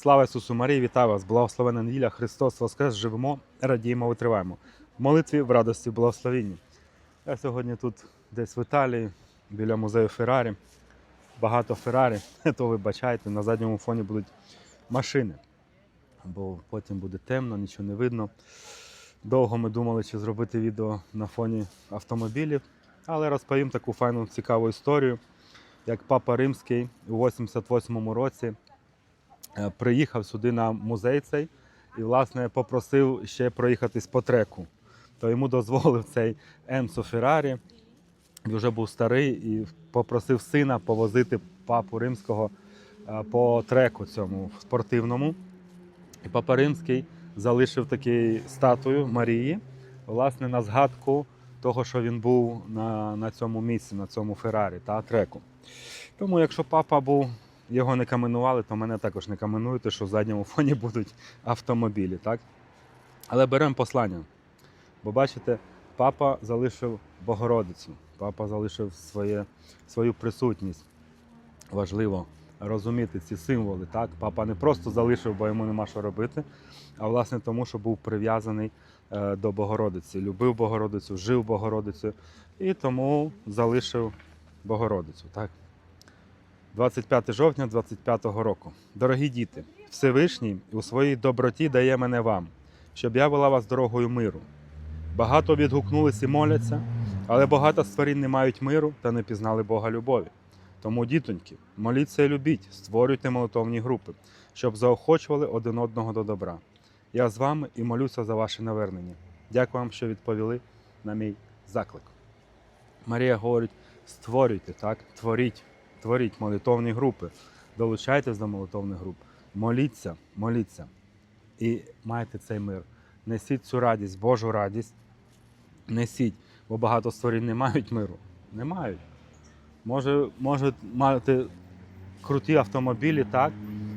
Слава Ісусу Марії, вітаю вас! Благословена неділя, Христос Воскрес! Живемо, радіємо, витриваємо. В молитві в радості, в благословенні. Я сьогодні тут десь в Італії, біля музею Феррарі. Багато Феррарі, то вибачайте, на задньому фоні будуть машини. Бо потім буде темно, нічого не видно. Довго ми думали, чи зробити відео на фоні автомобілів, але розповім таку файну цікаву історію, як Папа Римський у 88-му році приїхав сюди на музей цей і, власне, попросив ще проїхатись по треку. То йому дозволив цей Енцо Феррарі. Він вже був старий і попросив сина повозити папу римського е, по треку цьому спортивному. І папа Римський залишив таку статую Марії, власне, на згадку того, що він був на, на цьому місці, на цьому Феррарі та треку. Тому, якщо папа був, його не каменували, то мене також не каменуєте, що в задньому фоні будуть автомобілі. Так? Але беремо послання. Бо бачите, папа залишив Богородицю, папа залишив своє, свою присутність. Важливо розуміти ці символи. Так? Папа не просто залишив, бо йому нема що робити, а власне тому, що був прив'язаний е, до Богородиці, любив Богородицю, жив Богородицею і тому залишив Богородицю. Так? 25 жовтня 25-го року. Дорогі діти, Всевишній у своїй доброті дає мене вам, щоб я вела вас дорогою миру. Багато відгукнулись і моляться, але багато створінь не мають миру та не пізнали Бога любові. Тому, дітоньки, моліться і любіть, створюйте молитовні групи, щоб заохочували один одного до добра. Я з вами і молюся за ваше навернення. Дякую вам, що відповіли на мій заклик. Марія говорить: створюйте, так, творіть, творіть молитовні групи, долучайтесь до молитовних груп, моліться, моліться і майте цей мир. Несіть цю радість, Божу радість, несіть, бо багато створінь не мають миру. Не мають. Може, можуть мати круті автомобілі, так,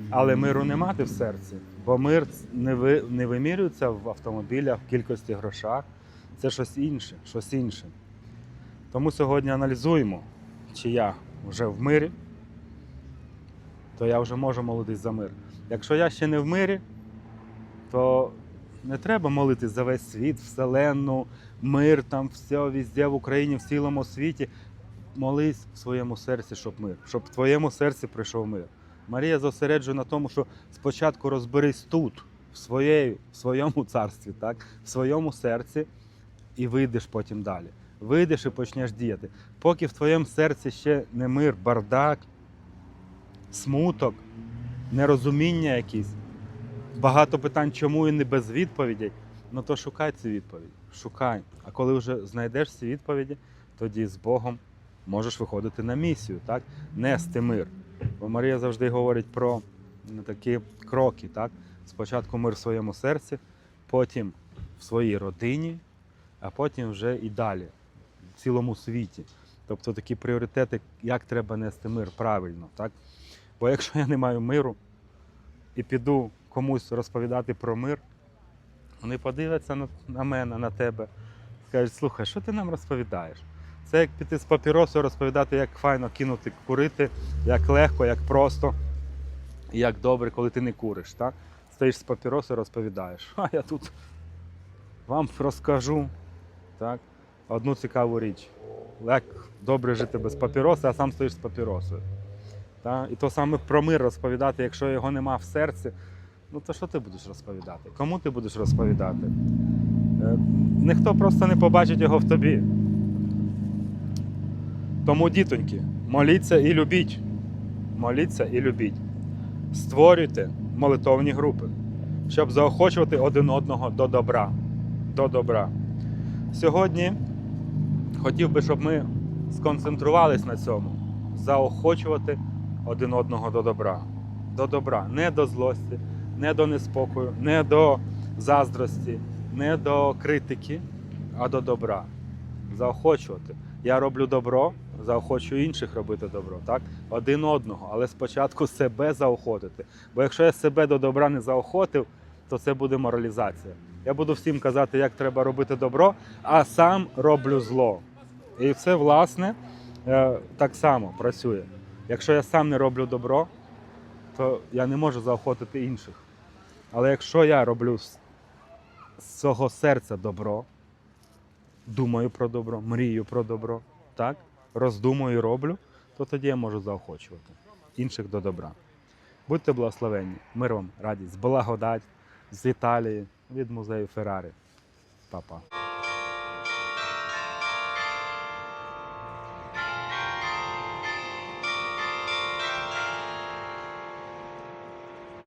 але миру не мати в серці. Бо мир не, ви, не вимірюється в автомобілях, в кількості грошах. Це щось інше, щось інше. Тому сьогодні аналізуємо, чи я вже в мирі, то я вже можу молитись за мир. Якщо я ще не в мирі, то не треба молитись за весь світ, вселенну, мир там, все везде в Україні, в цілому світі. Молись в своєму серці, щоб мир, щоб в твоєму серці прийшов мир. Марія зосереджує на тому, що спочатку розберись тут, в, своєї, в своєму царстві, так? в своєму серці, і вийдеш потім далі. Вийдеш і почнеш діяти. Поки в твоєму серці ще не мир, бардак, смуток, нерозуміння якісь, багато питань, чому і не без відповідей, ну то шукай ці відповіді. Шукай. А коли вже знайдеш ці відповіді, тоді з Богом можеш виходити на місію, так? нести мир. Бо Марія завжди говорить про такі кроки. Так? Спочатку мир в своєму серці, потім в своїй родині, а потім вже і далі, цілому світі. Тобто такі пріоритети, як треба нести мир правильно. Так? Бо якщо я не маю миру і піду комусь розповідати про мир, вони подивляться на, на мене, на тебе, скажуть, слухай, що ти нам розповідаєш? Це як піти з папіросою розповідати, як файно кинути курити, як легко, як просто, і як добре, коли ти не куриш. Так? Стоїш з папіросою, розповідаєш. А я тут вам розкажу так, одну цікаву річ. Як добре жити без папіроси, а сам стоїш з папіросою. Так? І то саме про мир розповідати, якщо його нема в серці, ну то що ти будеш розповідати? Кому ти будеш розповідати? Е, Ніхто просто не побачить його в тобі. Тому, дітоньки, моліться і любіть. Моліться і любіть. Створюйте молитовні групи, щоб заохочувати один одного до добра. До добра. Сьогодні хотів би, щоб ми сконцентрувались на цьому, заохочувати один одного до добра. До добра, не до злості, не до неспокою, не до заздрості, не до критики, а до добра. Заохочувати. Я роблю добро, заохочую інших робити добро, так? Один одного, але спочатку себе заохотити. Бо якщо я себе до добра не заохотив, то це буде моралізація. Я буду всім казати, як треба робити добро, а сам роблю зло. І це, власне, е, так само працює. Якщо я сам не роблю добро, то я не можу заохотити інших. Але якщо я роблю з цього серця добро, думаю про добро, мрію про добро, так? роздумую і роблю, то тоді я можу заохочувати інших до добра. Будьте благословенні, мир вам, радість, благодать з Італії від музею Феррарі. Па-па.